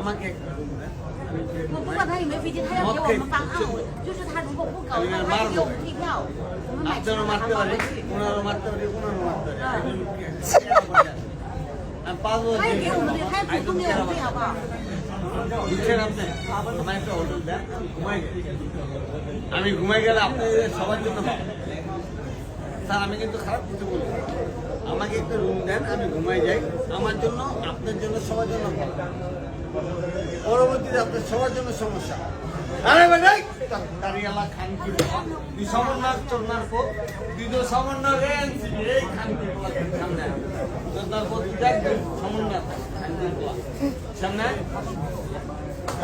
আমাকে একটা room দেন। আমি যে不不管他有没有飞机，他要给我们方案，我就是他如果不搞的话，他就给我们退票，我们买其 আপনারও 他 মারতে 航班 পারি 回去。 ওনারও মারতে পারি ওনারও মারতে পারি একজন কে- আমি পারবো他也给我们的，他也主动给我们退，好不好？ বুঝছেন আপনি আমার একটা হোটেল দেন ঘুমাই যাই। আমি ঘুমাই গেলে আপনাদের সবার জন্য ভালো স্যার আমি কিন্তু খারাপ কিছু বলি না। আমাকে একটা রুম দেন আমি ঘুমাই যাই আমার জন্য আপনার জন্য সবার জন্য ভালো পরবর্তীতে আপনার সবার জন্য সমস্যা। আরে ভাই দাঁড়িয়ালা খান কি দুই সমন্বয় চন্নার পো দ্বিতীয় সমন্বয় রেন এই খান কি সামনে চন্নার পো দেখ সমন্বয় খান কি সামনে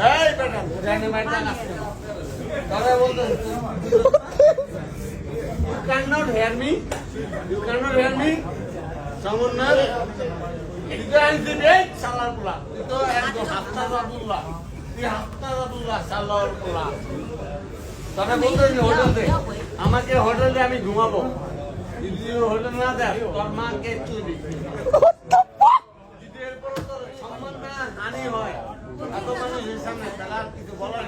এই বেটা, জানি মাইটা আসছে তবে বলতো You cannot hear me. You cannot hear me. সমন্বয় তুই তো এই শালার পোলা। তুই তো একদম হাফতার আবদুল্লাহ। আমাকে হোটেল আমি ঘুমাবো। হোটেল না দেয় তোর মাকে যদি সম্মান হানি হয়। এত মানুষের সামনে বলার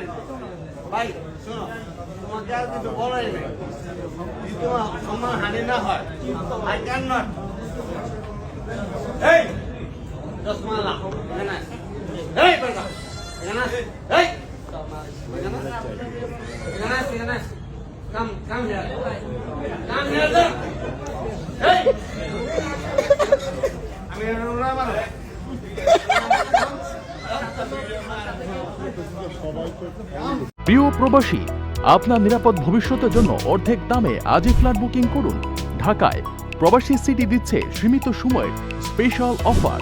ভাই, শোনো, তোমাকে আর কিছু তোমার সম্মান হানি না হয় রসমালা এখানে এই, বেটা। প্রিয় প্রবাসী, আপনার নিরাপদ ভবিষ্যতের জন্য অর্ধেক দামে আজই ফ্ল্যাট বুকিং করুন। ঢাকায় প্রবাসী সিটি দিচ্ছে সীমিত সময়ের স্পেশাল অফার।